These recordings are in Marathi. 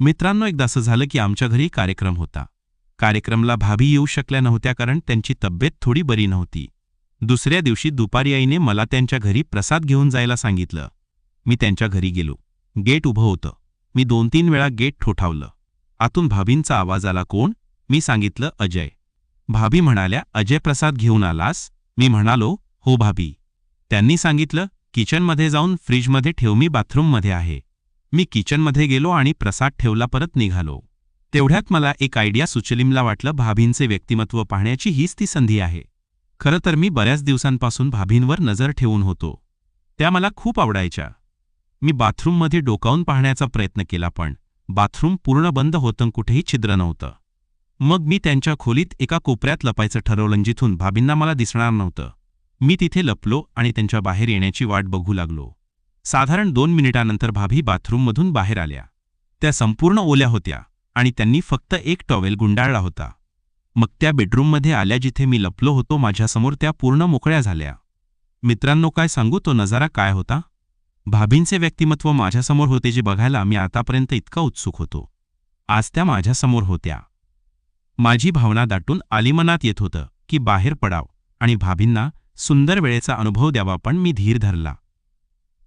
मित्रांनो एकदा असं झालं की आमच्या घरी कार्यक्रम होता. कार्यक्रमला भाभी येऊ शकल्या नव्हत्या कारण त्यांची तब्येत थोडी बरी नव्हती. दुसऱ्या दिवशी दुपारी आईने मला त्यांच्या घरी प्रसाद घेऊन जायला सांगितलं. मी त्यांच्या घरी गेलो. गेट उभं होतं. मी दोन तीन वेळा गेट ठोठावलं. आतून भाभींचा आवाज आला कोण? मी सांगितलं अजय. भाभी म्हणाल्या अजय प्रसाद घेऊन आलास? मी म्हणालो हो भाभी. त्यांनी सांगितलं किचनमध्ये जाऊन फ्रीजमध्ये ठेव मी बाथरूममध्ये आहे. मी किचनमध्ये गेलो आणि प्रसाद ठेवला परत निघालो. तेवढ्यात मला एक आयडिया सुचलिमला वाटलं भाभींचे व्यक्तिमत्व पाहण्याची हीच ती संधी आहे. खरं तर मी बऱ्याच दिवसांपासून भाभींवर नजर ठेवून होतो. त्या मला खूप आवडायच्या. मी बाथरूममध्ये डोकावून पाहण्याचा प्रयत्न केला पण बाथरूम पूर्ण बंद होतं कुठेही छिद्र नव्हतं. मग मी त्यांच्या खोलीत एका कोपऱ्यात लपायचं ठरवलं जिथून भाभींना मला दिसणार नव्हतं. मी तिथे लपलो आणि त्यांच्या बाहेर येण्याची वाट बघू लागलो. साधारण दोन मिनिटानंतर भाभी बाथरूममधून बाहेर आल्या. त्या संपूर्ण ओल्या होत्या आणि त्यांनी फक्त एक टॉवेल गुंडाळला होता. मग त्या बेडरूममध्ये आल्या जिथे मी लपलो होतो माझ्यासमोर त्या पूर्ण मोकळ्या झाल्या. मित्रांनो काय सांगू? तो नजारा काय होता? भाभींचे व्यक्तिमत्व माझ्यासमोर होते जे बघायला मी आतापर्यंत इतका उत्सुक होतो. आज त्या माझ्यासमोर होत्या. माझी भावना दाटून आलिमनात येत होतं की बाहेर पडाव आणि भाभींना सुंदर वेळेचा अनुभव द्यावा पण मी धीर धरला.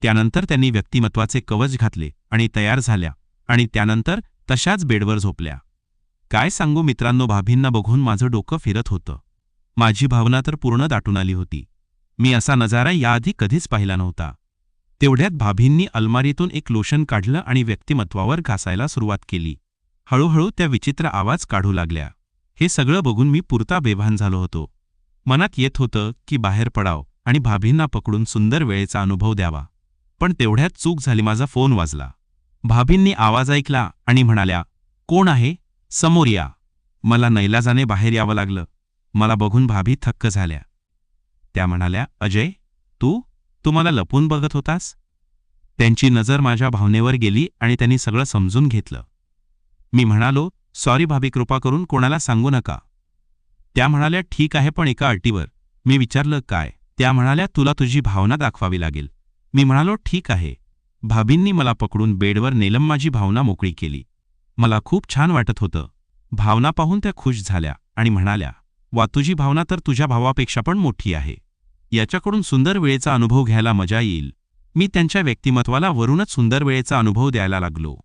त्यानंतर त्यांनी व्यक्तिमत्वाचे कवच घातले आणि तयार झाल्या आणि त्यानंतर तशाच बेडवर झोपल्या. काय सांगू मित्रांनो भाभींना बघून माझं डोकं फिरत होतं. माझी भावना तर पूर्ण दाटून आली होती. मी असा नजारा याआधी कधीच पाहिला नव्हता. तेवढ्यात भाभींनी अलमारीतून एक लोशन काढलं आणि व्यक्तिमत्वावर घासायला सुरुवात केली. हळूहळू त्या विचित्र आवाज काढू लागल्या. हे सगळं बघून मी पुरता बेभान झालो होतो. मनात येत होतं की बाहेर पडाव आणि भाभींना पकडून सुंदर वेळेचा अनुभव द्यावा. पण तेवढ्यात चूक झाली माझा फोन वाजला. भाभींनी आवाज ऐकला आणि म्हणाल्या कोण आहे? समोर या. मला नैलाजाने बाहेर यावं लागलं. मला बघून भाभी थक्क झाल्या. त्या म्हणाल्या अजय तू? तू मला लपून बघत होतास त्यांची नजर माझ्या भावनेवर गेली आणि त्यांनी सगळं समजून घेतलं. मी म्हणालो सॉरी भाभी कृपा करून कोणाला सांगू नका त्या म्हणाल्या ठीक आहे पण एका अटीवर. मी विचारलं काय त्या म्हणाल्या तुला तुझी भावना दाखवावी लागेल. मी म्हणालो ठीक आहे. भाभींनी मला पकडून बेडवर नेलम माझी भावना मोकळी केली. मला खूप छान वाटत होतं. भावना पाहून त्या खुश झाल्या आणि म्हणाल्या वा तुझी भावना तर तुझ्या भावापेक्षा पण मोठी आहे. याच्याकडून सुंदर वेळेचा अनुभव घ्यायला मजा येईल. मी त्यांच्या व्यक्तिमत्वाला वरूनच सुंदर वेळेचा अनुभव द्यायला लागलो.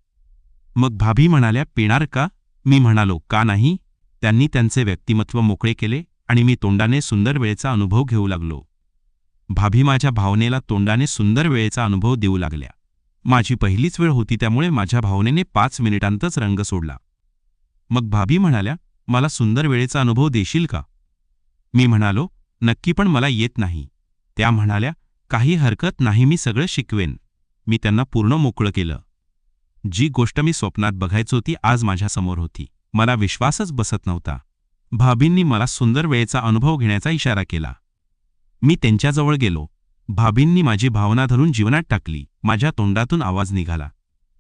मग भाभी म्हणाल्या पिणार का? मी म्हणालो का नाही? त्यांनी त्यांचे व्यक्तिमत्व मोकळे केले आणि मी तोंडाने सुंदर वेळेचा अनुभव घेऊ लागलो. भाभी माझ्या भावनेला तोंडाने सुंदर वेळेचा अनुभव देऊ लागल्या. माझी पहिलीच वेळ होती त्यामुळे माझ्या भावनेने पाच मिनिटांतच रंग सोडला. मग भाभी म्हणाल्या मला सुंदर वेळेचा अनुभव देशील का? मी म्हणालो नक्की पण मला येत नाही. त्या म्हणाल्या काही हरकत नाही मी सगळं शिकवेन. मी त्यांना पूर्ण मोकळं केलं. जी गोष्ट मी स्वप्नात बघायचो ती आज माझ्यासमोर होती. मला विश्वासच बसत नव्हता. भाभींनी मला सुंदर वेळेचा अनुभव घेण्याचा इशारा केला. मी त्यांच्याजवळ गेलो. भाभींनी माझी भावना धरून जीवनात टाकली. माझ्या तोंडातून आवाज निघाला.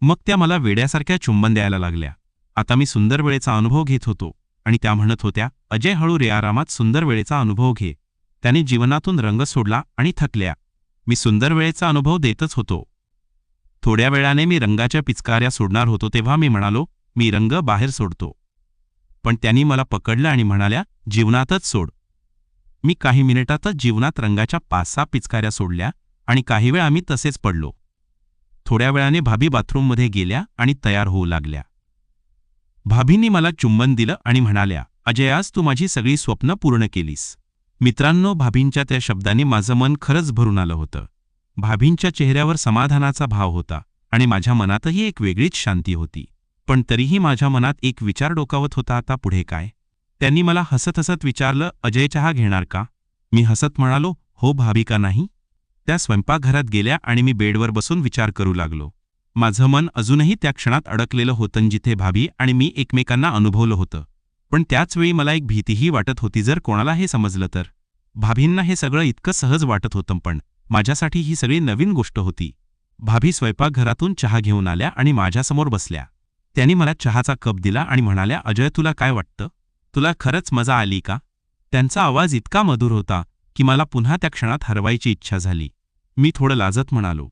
मग त्या मला वेड्यासारख्या चुंबन द्यायला लागल्या. आता मी सुंदर वेळेचा अनुभव घेत होतो. आणि त्या म्हणत होत्या अजय हळू रे आरामात सुंदर वेळेचा अनुभव घे. त्याने जीवनातून रंग सोडला आणि थकल्या. मी सुंदर वेळेचा अनुभव देतच होतो. थोड्या वेळाने मी रंगाच्या पिचकाऱ्या सोडणार होतो तेव्हा मी म्हणालो मी रंग बाहेर सोडतो. पण त्यांनी मला पकडलं आणि म्हणाल्या जीवनातच सोड. मी काही मिनिटातच जीवनात रंगाच्या पाच सहा पिचकाऱ्या सोडल्या आणि काही वेळ आम्ही तसेच पडलो. थोड्या वेळाने भाभी बाथरूममध्ये गेल्या आणि तयार होऊ लागल्या. भाभींनी मला चुंबन दिलं आणि म्हणाल्या अजय आज तू माझी सगळी स्वप्न पूर्ण केलीस. मित्रांनो भाभींच्या त्या शब्दाने माझं मन खरंच भरून आलं होतं. भाभींच्या चेहऱ्यावर समाधानाचा भाव होता आणि माझ्या मनातही एक वेगळीच शांती होती. पण तरीही माझ्या मनात एक विचार डोकावत होता आता पुढे काय? त्यांनी मला हसत हसत विचारलं अजय चहा घेणार का? मी हसत म्हणालो हो भाभी का नाही? त्या स्वयंपाकघरात गेल्या आणि मी बेडवर बसून विचार करू लागलो. माझं मन अजूनही त्या क्षणात अडकलेलं होतं जिथे भाभी आणि मी एकमेकांना अनुभवलं होतं. पण त्याचवेळी मला एक भीतीही वाटत होती जर कोणाला हे समजलं तर. भाभींना हे सगळं इतकं सहज वाटत होतं पण माझ्यासाठी ही सगळी नवीन गोष्ट होती. भाभी स्वयंपाकघरातून चहा घेऊन आल्या आणि माझ्यासमोर बसल्या. त्यांनी मला चहाचा कप दिला आणि म्हणाल्या अजय तुला काय वाटतं? तुला खरंच मजा आली का? त्यांचा आवाज इतका मधुर होता की मला पुन्हा त्या क्षणात हरवायची इच्छा झाली. मी थोडं लाजत म्हणालो.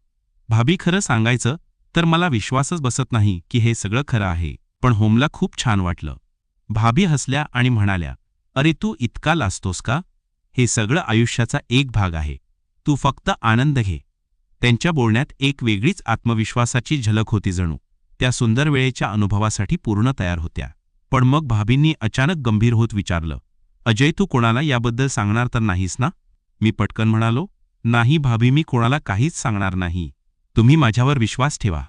भाभी खरं सांगायचं तर मला विश्वासच बसत नाही की हे सगळं खरं आहे पण होमला खूप छान वाटलं. भाभी हसल्या आणि म्हणाल्या अरे तू इतका लाजतोस का? हे सगळं आयुष्याचा एक भाग आहे. तू फक्त आनंद घे. त्यांच्या बोलण्यात एक वेगळीच आत्मविश्वासाची झलक होती जणू. त्या सुंदर वेळेच्या अनुभवासाठी पूर्ण तयार होत्या. पण मग भाभींनी अचानक गंभीर होत विचारलं अजय तू कोणाला याबद्दल सांगणार तर नाहीस ना? मी पटकन म्हणालो नाही भाभी मी कोणाला काहीच सांगणार नाही. तुम्ही माझ्यावर विश्वास ठेवा.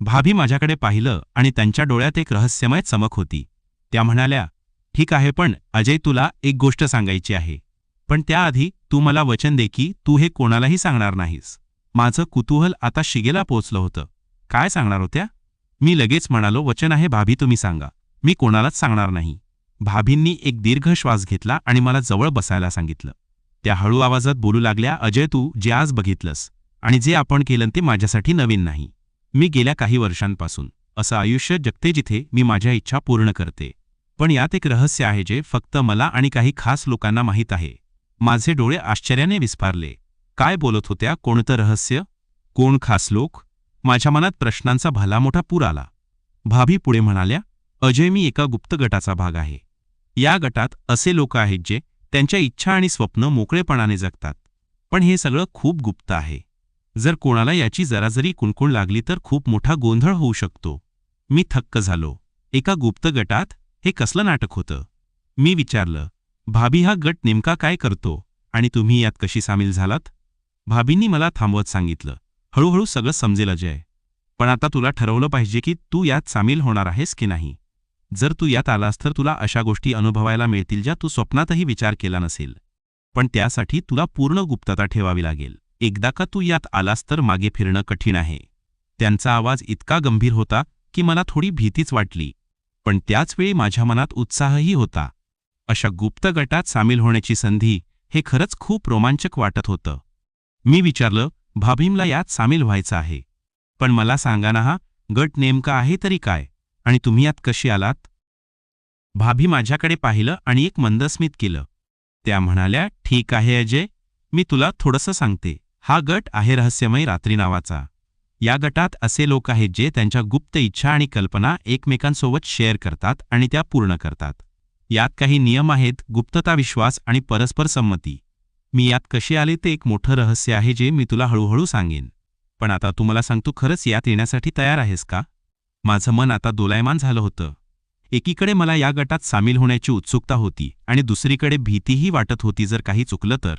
भाभी माझ्याकडे पाहिलं आणि त्यांच्या डोळ्यात एक रहस्यमय चमक होती. त्या म्हणाल्या ठीक आहे पण अजय तुला एक गोष्ट सांगायची आहे. पण त्याआधी तू मला वचन दे की तू हे कोणालाही सांगणार नाहीस. माझं कुतूहल आता शिगेला पोचलं होतं. काय सांगणार होत्या? मी लगेच म्हणालो वचन आहे भाभी तुम्ही सांगा. मी कोणालाच सांगणार नाही. भाभींनी एक दीर्घ श्वास घेतला आणि मला जवळ बसायला सांगितलं. त्या हळू आवाजात बोलू लागल्या अजय तू जे आज बघितलंस आणि जे आपण केलं ते माझ्यासाठी नवीन नाही. मी गेल्या काही वर्षांपासून असं आयुष्य जगते जिथे मी माझ्या इच्छा पूर्ण करते. पण यात एक रहस्य आहे जे फक्त मला आणि काही खास लोकांना माहीत आहे. माझे डोळे आश्चर्याने विस्फारले. काय बोलत होत्या? कोणतं रहस्य? कोण खास लोक? माझ्या मनात प्रश्नांचा भला मोठा पूर आला. भाभी पुढे म्हणाल्या अजय मी एका गुप्त गटाचा भाग आहे. या गटात असे लोक आहेत जे त्यांच्या इच्छा आणि स्वप्न मोकळेपणाने जगतात. पण हे सगळं खूप गुप्त आहे. जर कोणाला याची जराजरी कुणकुण लागली तर खूप मोठा गोंधळ होऊ शकतो. मी थक्क झालो. एका गुप्त गटात हे कसलं नाटक होतं? मी विचारलं भाभी हा गट नेमका काय करतो? आणि तुम्ही यात कशी सामील झालात? भाभींनी मला थांबवत सांगितलं हळूहळू सगळं समजेल अजय. पण आता तुला ठरवलं पाहिजे की तू यात सामील होणार आहेस की नाही. जर तू यात आलास तर तुला अशा गोष्टी अनुभवायला मिळतील ज्या तू स्वप्नातही विचार केला नसेल. पण त्यासाठी तुला पूर्ण गुप्तता ठेवावी लागेल. एकदा का तू यात आलास तर मागे फिरणं कठीण आहे. त्यांचा आवाज इतका गंभीर होता की मला थोडी भीतीच वाटली. पण त्याचवेळी माझ्या मनात उत्साहही होता. अशा गुप्त गटात सामील होण्याची संधी हे खरंच खूप रोमांचक वाटत होतं. मी विचारलं भाभीमला यात सामील व्हायचं आहे. पण मला सांगा ना हा गट नेमका आहे तरी काय? आणि तुम्ही यात कशी आलात? भाभी माझ्याकडे पाहिलं आणि एक मंदस्मित केलं. त्या म्हणाल्या ठीक आहे अजय. मी तुला थोडंसं सांगते. हा गट आहे रहस्यमय रात्री नावाचा. या गटात असे लोक आहेत जे त्यांच्या गुप्त इच्छा आणि कल्पना एकमेकांसोबत शेअर करतात आणि त्या पूर्ण करतात. यात काही नियम आहेत गुप्तता विश्वास आणि परस्पर संमती. मी यात कशी आले ते एक मोठं रहस्य आहे जे मी तुला हळूहळू सांगेन. पण आता तू मला सांगतो खरंच यात येण्यासाठी तयार आहेस का? माझं मन आता दोलायमान झालं होतं. एकीकडे मला या गटात सामील होण्याची उत्सुकता होती आणि दुसरीकडे भीतीही वाटत होती जर काही चुकलं तर.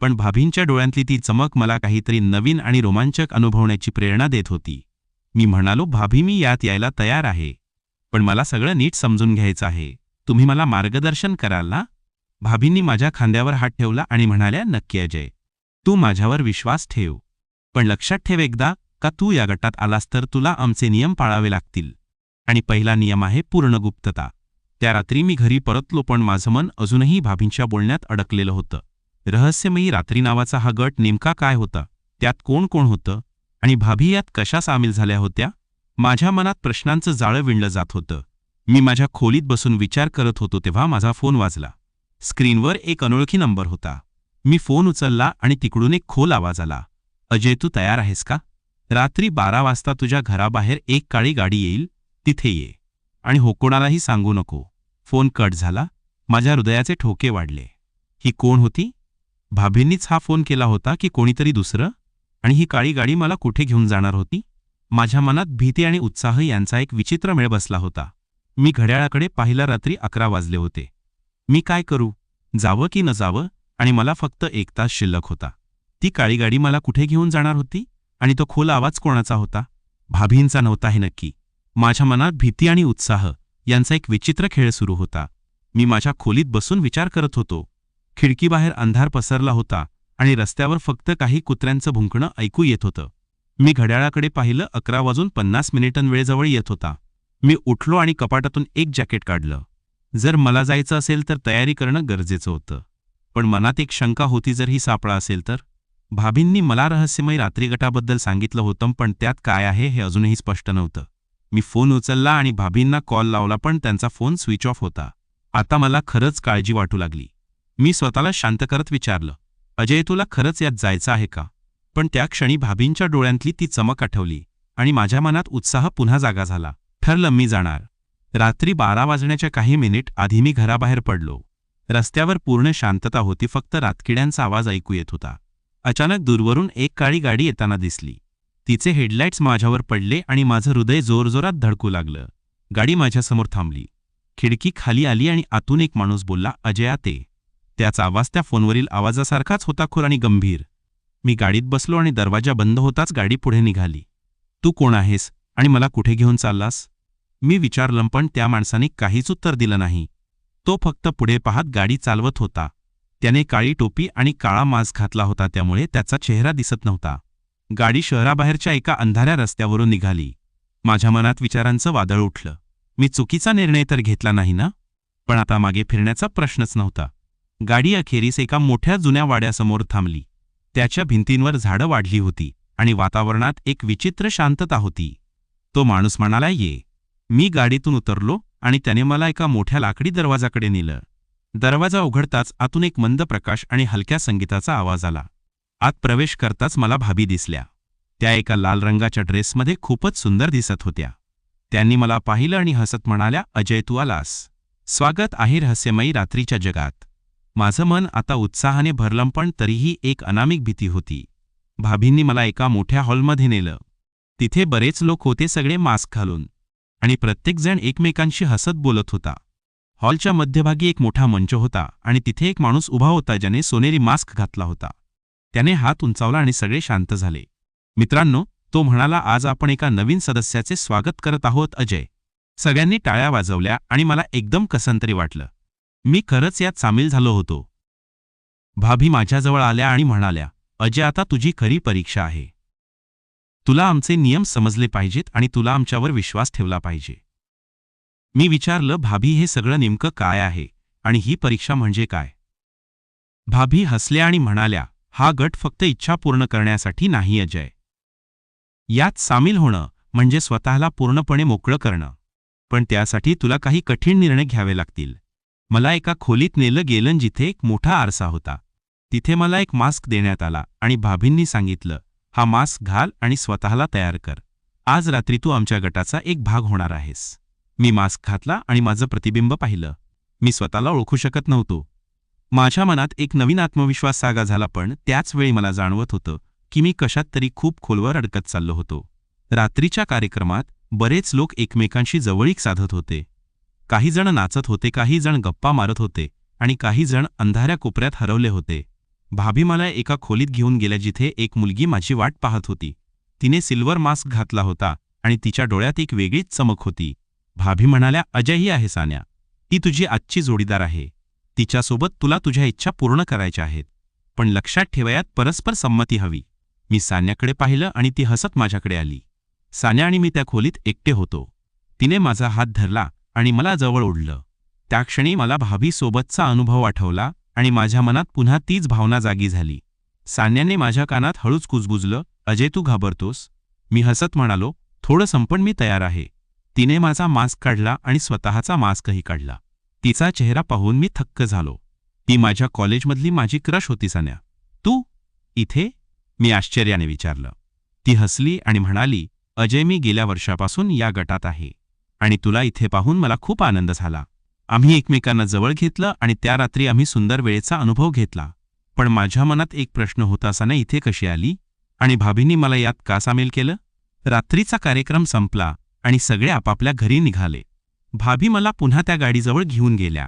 पण भाभींच्या डोळ्यांतली ती चमक मला काहीतरी नवीन आणि रोमांचक अनुभवण्याची प्रेरणा देत होती. मी म्हणालो भाभी मी यात यायला तयार आहे. पण मला सगळं नीट समजून घ्यायचं आहे. तुम्ही मला मार्गदर्शन कराल ना? भाभींनी माझ्या खांद्यावर हात ठेवला आणि म्हणाल्या नक्की अजय. तू माझ्यावर विश्वास ठेव. पण लक्षात ठेव एकदा का तू या गटात आलास तर तुला आमचे नियम पाळावे लागतील. आणि पहिला नियम आहे पूर्ण गुप्तता त्या रात्री मी घरी परतलो पण माझं मन अजूनही भाभींच्या बोलण्यात अडकलेलं होतं. रहस्यमयी रात्री नावाचा हा गट नेमका काय होता? त्यात कोण कोण होतं? आणि भाभी यात कशा सामील झाल्या होत्या? माझ्या मनात प्रश्नांचं जाळं विणलं जात होतं. मी माझ्या खोलीत बसून विचार करत होतो तेव्हा माझा फोन वाजला. स्क्रीनवर एक अनोळखी नंबर होता. मी फोन उचलला आणि तिकडून एक खोल आवाज आला. अजय तू तयार आहेस का? रात्री बारा वाजता तुझ्या घराबाहेर एक काळी गाडी येईल तिथे ये. आणि हो कोणालाही सांगू नको. फोन कट झाला. माझ्या हृदयाचे ठोके वाढले. ही कोण होती? भाभींनीच हा फोन केला होता की कोणीतरी दुसरं? आणि ही काळी गाडी मला कुठे घेऊन जाणार होती? माझ्या मनात भीती आणि उत्साह यांचा एक विचित्र मेळ बसला होता. मी घड्याळाकडे पाहिला रात्री अकरा वाजले होते. मी काय करू? जावं की न जावं? आणि मला फक्त एक तास शिल्लक होता. ती काळी गाडी मला कुठे घेऊन जाणार होती? आणि तो खोल आवाज कोणाचा होता? भाभींचा नव्हता हे नक्की. माझ्या मनात भीती आणि उत्साह यांचा एक विचित्र खेळ सुरू होता. मी माझ्या खोलीत बसून विचार करत होतो. खिडकीबाहेर अंधार पसरला होता आणि रस्त्यावर फक्त काही कुत्र्यांचं भुंकणं ऐकू येत होतं. मी घड्याळाकडे पाहिलं अकरा वाजून पन्नास मिनिटं वेळेजवळ येत होता. मी उठलो आणि कपाटातून एक जॅकेट काढलं. जर मला जायचं असेल तर तयारी करणं गरजेचं होतं. पण मनात एक शंका होती जर ही सापळा असेल तर? भाभींनी मला रहस्यमय रात्री गटाबद्दल सांगितलं होतं पण त्यात काय आहे हे अजूनही स्पष्ट नव्हतं. मी फोन उचलला आणि भाभींना कॉल लावला पण त्यांचा फोन स्विच ऑफ होता. आता मला खरंच काळजी वाटू लागली. मी स्वतःला शांत करत विचारलं अजय तुला खरंच यात जायचं आहे का? पण त्या क्षणी भाभींच्या डोळ्यांतली ती चमक आठवली आणि माझ्या मनात उत्साह पुन्हा जागा झाला. ठरलं मी जाणार. रात्री बारा वाजण्याच्या काही मिनिट आधी मी घराबाहेर पडलो. रस्त्यावर पूर्ण शांतता होती फक्त रातकिड्यांचा आवाज ऐकू येत होता. अचानक दूरवरून एक काळी गाडी येताना दिसली. तिचे हेडलाईट्स माझ्यावर पडले आणि माझं हृदय जोरजोरात धडकू लागलं. गाडी माझ्यासमोर थांबली. खिडकी खाली आली आणि आतून एक माणूस बोलला अजया ते. त्याचा आवाज त्या फोनवरील आवाजासारखाच होता खोर आणि गंभीर. मी गाडीत बसलो आणि दरवाजा बंद होताच गाडी पुढे निघाली. तू कोण आहेस? आणि मला कुठे घेऊन चाललास? मी विचारलं पण त्या माणसाने काहीच उत्तर दिलं नाही. तो फक्त पुढे पाहत गाडी चालवत होता. त्याने काळी टोपी आणि काळा मास्क घातला होता त्यामुळे त्याचा चेहरा दिसत नव्हता. गाडी शहराबाहेरच्या एका अंधाऱ्या रस्त्यावरून निघाली. माझ्या मनात विचारांचं वादळ उठलं. मी चुकीचा निर्णय तर घेतला नाही ना? पण आता मागे फिरण्याचा प्रश्नच नव्हता. गाडी अखेरीस एका मोठ्या जुन्या वाड्यासमोर थांबली. त्याच्या भिंतींवर झाडं वाढली होती आणि वातावरणात एक विचित्र शांतता होती. तो माणूस म्हणाला ये. मी गाडीतून उतरलो आणि त्याने मला एका मोठ्या लाकडी दरवाजाकडे नेलं. दरवाजा उघडताच आतून एक मंद प्रकाश आणि हलक्या संगीताचा आवाज आला. आत प्रवेश करताच मला भाभी दिसल्या. त्या एका लाल रंगाच्या ड्रेसमध्ये खूपच सुंदर दिसत होत्या. त्यांनी मला पाहिलं आणि हसत म्हणाल्या अजय तू आलास. स्वागत आहे रहस्यमयी रात्रीच्या जगात. माझं मन आता उत्साहाने भरलं पण तरीही एक अनामिक भीती होती. भाभींनी मला एका मोठ्या हॉलमध्ये नेलं. तिथे बरेच लोक होते सगळे मास्क घालून. आणि प्रत्येकजण एकमेकांशी हसत बोलत होता. हॉलच्या मध्यभागी एक मोठा मंच होता आणि तिथे एक माणूस उभा होता ज्याने सोनेरी मास्क घातला होता. त्याने हात उंचावला आणि सगळे शांत झाले. मित्रांनो तो म्हणाला आज आपण एका नवीन सदस्याचे स्वागत करत आहोत अजय. सगळ्यांनी टाळ्या वाजवल्या आणि मला एकदम कसंतरी वाटलं. मी खरंच यात सामील झालो होतो. भाभी माझ्याजवळ आल्या आणि म्हणाल्या अजय आता तुझी खरी परीक्षा आहे. तुला आमचे नियम समजले पाहिजेत आणि तुला आमच्यावर विश्वास ठेवला पाहिजे. मी विचारलं भाभी हे सगळं नेमकं काय आहे? आणि ही परीक्षा म्हणजे काय? भाभी हसल्या आणि म्हणाल्या हा गट फक्त इच्छा पूर्ण करण्यासाठी नाही अजय यात सामील होणं म्हणजे स्वतःला पूर्णपणे मोकळं करणं. पण त्यासाठी तुला काही कठीण निर्णय घ्यावे लागतील. मला एका खोलीत नेलं गेलं जिथे एक मोठा आरसा होता. तिथे मला एक मास्क देण्यात आला आणि भाभींनी सांगितलं हा मास्क घाल आणि स्वतःला तयार कर. आज रात्री तू आमच्या गटाचा एक भाग होणार आहेस. मी मास्क घातला आणि माझं प्रतिबिंब पाहिलं. मी स्वतःला ओळखू शकत नव्हतो. माझ्या मनात एक नवीन आत्मविश्वास सागा झाला पण त्याच वेळी मला जाणवत होतं की मी कशात तरी खूप खोलवर अडकत चाललो होतो. रात्रीच्या कार्यक्रमात बरेच लोक एकमेकांशी जवळीक साधत होते. काही जण नाचत होते काही जण गप्पा मारत होते आणि काही जण अंधाऱ्या कोपऱ्यात हरवले होते. भाभी मला एका खोलीत घेऊन गेल्या जिथे एक मुलगी माझी वाट पाहत होती. तिने सिल्वर मास्क घातला होता आणि तिच्या डोळ्यात एक वेगळीच चमक होती. भाभी म्हणाल्या अजयही आहे सान्या. ती तुझी आजची जोडीदार आहे. तिच्यासोबत तुला तुझ्या इच्छा पूर्ण करायच्या आहेत. पण लक्षात ठेवयात परस्पर संमती हवी. मी सान्याकडे पाहिलं आणि ती हसत माझ्याकडे आली. सान्या आणि मी त्या खोलीत एकटे होतो. तिने माझा हात धरला आणि मला जवळ ओढलं. त्या क्षणी मला भाभीसोबतचा अनुभव आठवला आणि माझ्या मनात पुन्हा तीच भावना जागी झाली. सान्याने माझ्या कानात हळूच कुजबुजलं अजय तू घाबरतोस? मी हसत म्हणालो थोडं संपण मी तयार आहे. तिने माझा मास्क काढला आणि स्वतःचा मास्कही काढला. तिचा चेहरा पाहून मी थक्क झालो. ती माझ्या कॉलेजमधली माझी क्रश होती सन्या. तू? इथे? मी आश्चर्याने विचारलं. ती हसली आणि म्हणाली अजय मी गेल्या वर्षापासून या गटात आहे आणि तुला इथे पाहून मला खूप आनंद झाला. आम्ही एकमेकांना जवळ घेतलं आणि त्या रात्री आम्ही सुंदर वेळेचा अनुभव घेतला. पण माझ्या मनात एक प्रश्न होता सना इथे कशी आली? आणि भाभींनी मला यात का सामील केलं? रात्रीचा कार्यक्रम संपला. आणि सगळे आपापल्या घरी निघाले. भाभी मला पुन्हा त्या गाडीजवळ घेऊन गेल्या.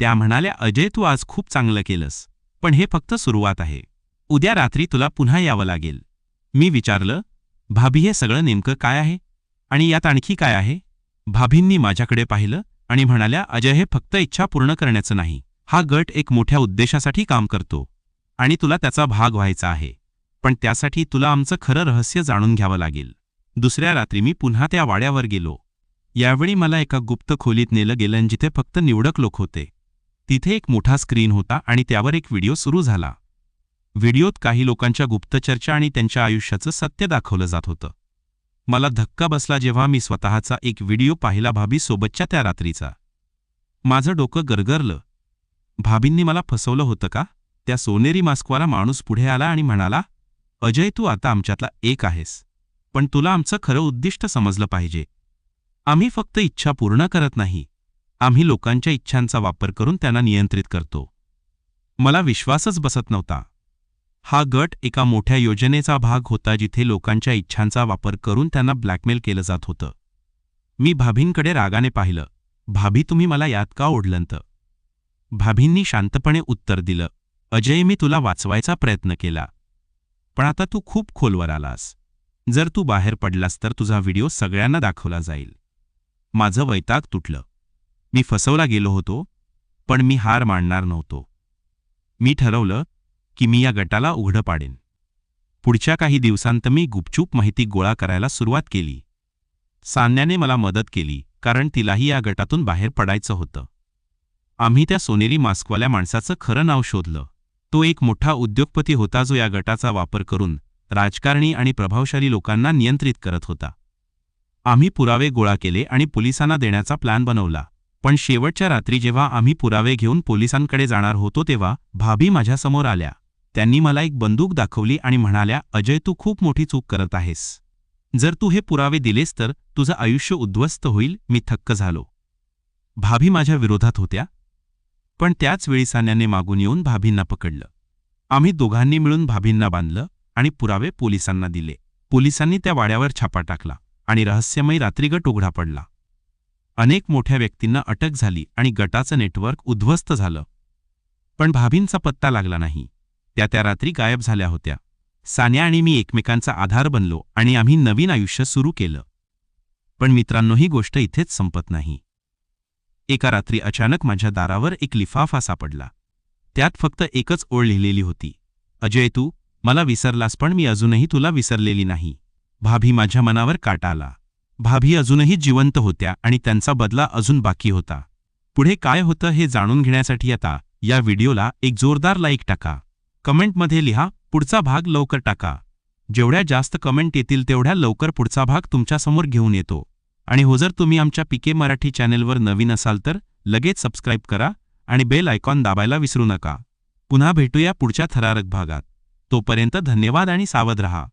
त्या म्हणाल्या अजय तू आज खूप चांगलं केलंस पण हे फक्त सुरुवात आहे. उद्या रात्री तुला पुन्हा यावं लागेल. मी विचारलं भाभी हे सगळं नेमकं काय आहे? आणि यात आणखी काय आहे? भाभींनी माझ्याकडे पाहिलं आणि म्हणाल्या अजय हे फक्त इच्छा पूर्ण करण्याचं नाही. हा गट एक मोठ्या उद्देशासाठी काम करतो आणि तुला त्याचा भाग व्हायचा आहे. पण त्यासाठी तुला आमचं खरं रहस्य जाणून घ्यावं लागेल. दुसऱ्या रात्री मी पुन्हा त्या वाड्यावर गेलो. यावेळी मला एका गुप्त खोलीत नेलं गेलं जिथे फक्त निवडक लोक होते. तिथे एक मोठा स्क्रीन होता आणि त्यावर एक व्हिडिओ सुरू झाला. व्हिडिओत काही लोकांच्या गुप्तचर्चा आणि त्यांच्या आयुष्याचं सत्य दाखवलं जात होतं. मला धक्का बसला जेव्हा मी स्वतःचा एक व्हिडिओ पाहिला भाभी सोबतच्या त्या रात्रीचा. माझं डोकं गरगरलं. भाभींनी मला फसवलं होतं का? त्या सोनेरी मास्कवाला माणूस पुढे आला आणि म्हणाला अजय तू आता आमच्यातला एक आहेस. पण तुला आमचं खरं उद्दिष्ट समजलं पाहिजे. आम्ही फक्त इच्छा पूर्ण करत नाही. आम्ही लोकांच्या इच्छांचा वापर करून त्यांना नियंत्रित करतो. मला विश्वासच बसत नव्हता. हा गट एका मोठ्या योजनेचा भाग होता जिथे लोकांच्या इच्छांचा वापर करून त्यांना ब्लॅकमेल केलं जात होतं. मी भाभींकडे रागाने पाहिलं. भाभी तुम्ही मला यात का ओढलंत? भाभींनी शांतपणे उत्तर दिलं. अजय मी तुला वाचवायचा प्रयत्न केला. पण आता तू खूप खोलवर आलास. जर तू बाहेर पडलास तर तुझा व्हिडिओ सगळ्यांना दाखवला जाईल. माझं वैताग तुटलं. मी फसवला गेलो होतो पण मी हार मानणार नव्हतो. मी ठरवलं की मी या गटाला उघडं पाडेन. पुढच्या काही दिवसांत मी गुपचूप माहिती गोळा करायला सुरुवात केली. सान्याने मला मदत केली कारण तिलाही या गटातून बाहेर पडायचं होतं. आम्ही त्या सोनेरी मास्कवाल्या माणसाचं खरं नाव शोधलं. तो एक मोठा उद्योगपती होता जो या गटाचा वापर करून राजकारणी आणि प्रभावशाली लोकांना नियंत्रित करत होता. आम्ही पुरावे गोळा केले आणि पोलिसांना देण्याचा प्लॅन बनवला. पण शेवटच्या रात्री जेव्हा आम्ही पुरावे घेऊन पोलिसांकडे जाणार होतो तेव्हा भाभी माझ्यासमोर आल्या. त्यांनी मला एक बंदूक दाखवली आणि म्हणाल्या अजय तू खूप मोठी चूक करत आहेस. जर तू हे पुरावे दिलेस तर तुझं आयुष्य उद्ध्वस्त होईल मी थक्क झालो. भाभी माझ्या विरोधात होत्या. पण त्याच वेळी सान्याने मागून येऊन भाभींना पकडलं. आम्ही दोघांनी मिळून भाभींना बांधलं. आणि पुरावे पोलिसांना दिले. पोलिसांनी त्या वाड्यावर छापा टाकला आणि रहस्यमयी रात्रीगट उघडा पडला. अनेक मोठ्या व्यक्तींना अटक झाली आणि गटाचं नेटवर्क उद्ध्वस्त झालं. पण भाभींचा पत्ता लागला नाही. त्या त्या रात्री गायब झाल्या होत्या. सान्या आणि मी एकमेकांचा आधार बनलो आणि आम्ही नवीन आयुष्य सुरू केलं. पण मित्रांनो ही गोष्ट इथेच संपत नाही. एका रात्री अचानक माझ्या दारावर एक लिफाफा सापडला. त्यात फक्त एकच ओळ लिहिलेली होती. अजय तू? मला विसरलास पण मी अजूनही तुला विसरलेली नाही. भाभी माझ्या मनावर काटा आला. भाभी अजूनही जिवंत होत्या आणि त्यांचा बदला अजून बाकी होता. पुढे काय होतं हे जाणून घेण्यासाठी आता या व्हिडिओला एक जोरदार लाईक टाका. कमेंटमध्ये लिहा पुढचा भाग लवकर टाका. जेवढ्या जास्त कमेंट येतील तेवढ्या लवकर पुढचा भाग तुमच्यासमोर घेऊन येतो. आणि हो जर तुम्ही आमच्या पिके मराठी चॅनेलवर नवीन असाल तर लगेच सबस्क्राईब करा आणि बेल आयकॉन दाबायला विसरू नका. पुन्हा भेटूया पुढच्या थरारक भागात. तोपर्यंत धन्यवाद आणि सावध रहा.